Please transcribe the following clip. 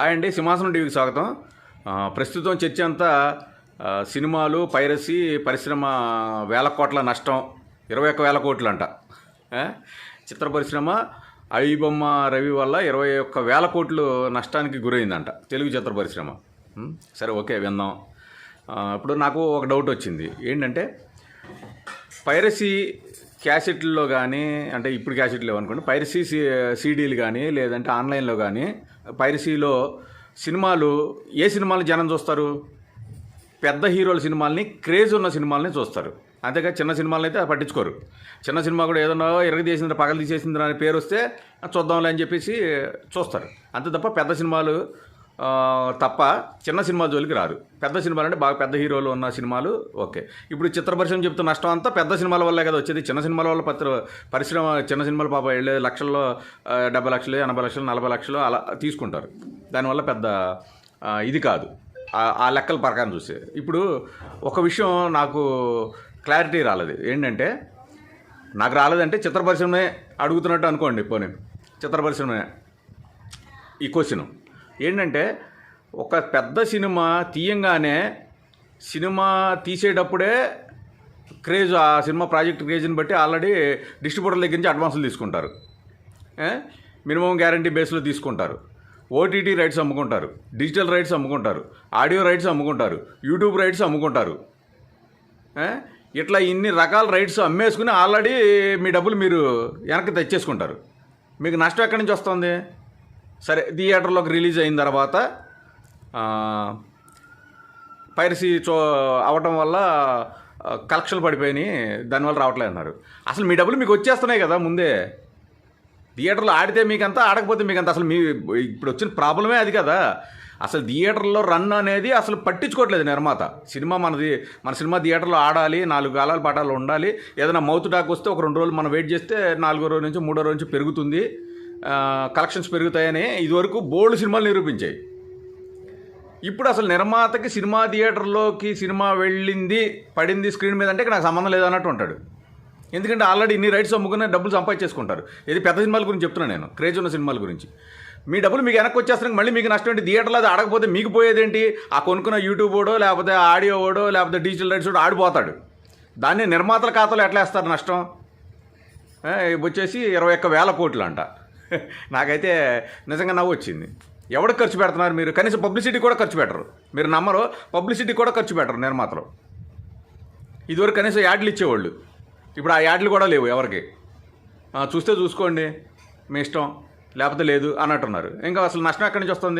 Hi అండి సింహాసనం టీవీకి స్వాగతం. ప్రస్తుతం చర్చ అంతా సినిమాలు పైరసీ పరిశ్రమ వేల కోట్ల నష్టం ఇరవై ఒక్క వేల కోట్లు అంట చిత్ర పరిశ్రమ ఐబొమ్మ రవి వల్ల ఇరవై ఒక్క వేల కోట్లు నష్టానికి గురైందంట తెలుగు చిత్ర పరిశ్రమ. సరే ఓకే విందాం. ఇప్పుడు నాకు ఒక డౌట్ వచ్చింది. ఏంటంటే పైరసీ క్యాసెట్లో కానీ అంటే ఇప్పుడు క్యాసెట్లు లేవనుకోండి పైరసీ సీ సీడీలు కానీ లేదంటే ఆన్లైన్లో కానీ పైరసీలో సినిమాలు ఏ సినిమాలు జనం చూస్తారు? పెద్ద హీరోల సినిమాల్ని క్రేజ్ ఉన్న సినిమాలని చూస్తారు. అంతేగా చిన్న సినిమాలను అయితే పట్టించుకోరు. చిన్న సినిమా కూడా ఏదన్నా ఇరగ తీసింది పగలు తీసేసింది అనే పేరు వస్తే చూద్దాంలే అని చెప్పేసి చూస్తారు. అంతే తప్ప పెద్ద సినిమాలు తప్ప చిన్న సినిమా జోలికి రారు. పెద్ద సినిమాలు అంటే బాగా పెద్ద హీరోలు ఉన్న సినిమాలు ఓకే. ఇప్పుడు చిత్ర పరిశ్రమ చెప్తున్న నష్టం అంతా పెద్ద సినిమాల వల్లే కదా వచ్చేది. చిన్న సినిమాల వల్ల పత్ర పరిశ్రమ చిన్న సినిమాలు పాప వెళ్ళే లక్షల్లో డెబ్బై లక్షలు ఎనభై లక్షలు నలభై లక్షలు అలా తీసుకుంటారు. దానివల్ల పెద్ద ఇది కాదు. ఆ- ఆ లెక్కల ప్రకారం చూస్తే. ఇప్పుడు ఒక విషయం నాకు క్లారిటీ రాలేదు. ఏంటంటే నాకు రాలేదంటే చిత్ర పరిశ్రమే అడుగుతున్నట్టు అనుకోండి పోనీ. చిత్ర పరిశ్రమే ఈ క్వశ్చన్. ఏంటంటే ఒక పెద్ద సినిమా తీయంగానే సినిమా తీసేటప్పుడే క్రేజ్ ఆ సినిమా ప్రాజెక్ట్ క్రేజ్ని బట్టి ఆల్రెడీ డిస్ట్రిబ్యూటర్ దగ్గర నుంచి అడ్వాన్సులు తీసుకుంటారు. మినిమం గ్యారంటీ బేస్లో తీసుకుంటారు. ఓటీటీ రైట్స్ అమ్ముకుంటారు. డిజిటల్ రైట్స్ అమ్ముకుంటారు. ఆడియో రైట్స్ అమ్ముకుంటారు. యూట్యూబ్ రైట్స్ అమ్ముకుంటారు. ఇట్లా ఇన్ని రకాల రైట్స్ అమ్మేసుకుని ఆల్రెడీ మీ డబ్బులు మీరు వెనక్కి తెచ్చేసుకుంటారు. మీకు నష్టం ఎక్కడి నుంచి వస్తుంది? సరే థియేటర్లోకి రిలీజ్ అయిన తర్వాత పైరసీ చో అవటం వల్ల కలెక్షన్లు పడిపోయినాయి దానివల్ల రావట్లేదు అన్నారు అసలు మీ డబ్బులు మీకు వచ్చేస్తున్నాయి కదా ముందే. థియేటర్లో ఆడితే మీకంతా ఆడకపోతే మీకంతా అసలు మీ ఇప్పుడు వచ్చిన ప్రాబ్లమే అది కదా. అసలు థియేటర్లో రన్ అనేది అసలు పట్టించుకోవట్లేదు నిర్మాత. సినిమా మనది మన సినిమా థియేటర్లో ఆడాలి నాలుగు కాలాల పాఠాలు ఉండాలి. ఏదైనా మౌత్ డాక్ వస్తే ఒక రెండు రోజులు మనం వెయిట్ చేస్తే నాలుగో రోజు నుంచి మూడో రోజు నుంచి పెరుగుతుంది. కలెక్షన్స్ పెరుగుతాయని ఇదివరకు బోల్డ్ సినిమాలు నిరూపించాయి. ఇప్పుడు అసలు నిర్మాతకి సినిమా థియేటర్లోకి సినిమా వెళ్ళింది పడింది స్క్రీన్ మీద అంటే నాకు సంబంధం లేదన్నట్టు ఉంటాడు. ఎందుకంటే ఆల్రెడీ ఇన్ని రైట్స్ అమ్ముకునే డబ్బులు సంపాదించేసుకుంటారు. ఇది పెద్ద సినిమాల గురించి చెప్తున్నాను నేను క్రేజ్ ఉన్న సినిమాల గురించి. మీ డబ్బులు మీకు వెనక్కి వచ్చేస్తానికి మళ్ళీ మీకు నష్టం ఏంటి? థియేటర్లో అది ఆడకపోతే మీకు పోయేదేంటి ఆ కొనుక్కున్న యూట్యూబ్ ఓడో లేకపోతే ఆడియో ఓడో లేకపోతే డిజిటల్ రైట్స్ ఓడో ఆడిపోతాడు. దాన్ని నిర్మాతల ఖాతాలో ఎట్లా వేస్తారు నష్టం? వచ్చేసి ఇరవై ఒక్క వేల కోట్లు అంట నాకైతే నిజంగా నవ్వు వచ్చింది. ఎవరికి ఖర్చు పెడుతున్నారు మీరు? కనీసం పబ్లిసిటీ కూడా ఖర్చు పెట్టరు. మీరు నమ్మరు పబ్లిసిటీ కూడా ఖర్చు పెట్టరు నిర్మాతలు ఇదివరకు కనీసం యాడ్లు ఇచ్చేవాళ్ళు. ఇప్పుడు ఆ యాడ్లు కూడా లేవు ఎవరికి. చూస్తే చూసుకోండి మీ ఇష్టం లేకపోతే లేదు అన్నట్టున్నారు. ఇంకా అసలు నష్టం ఎక్కడి నుంచి వస్తుంది?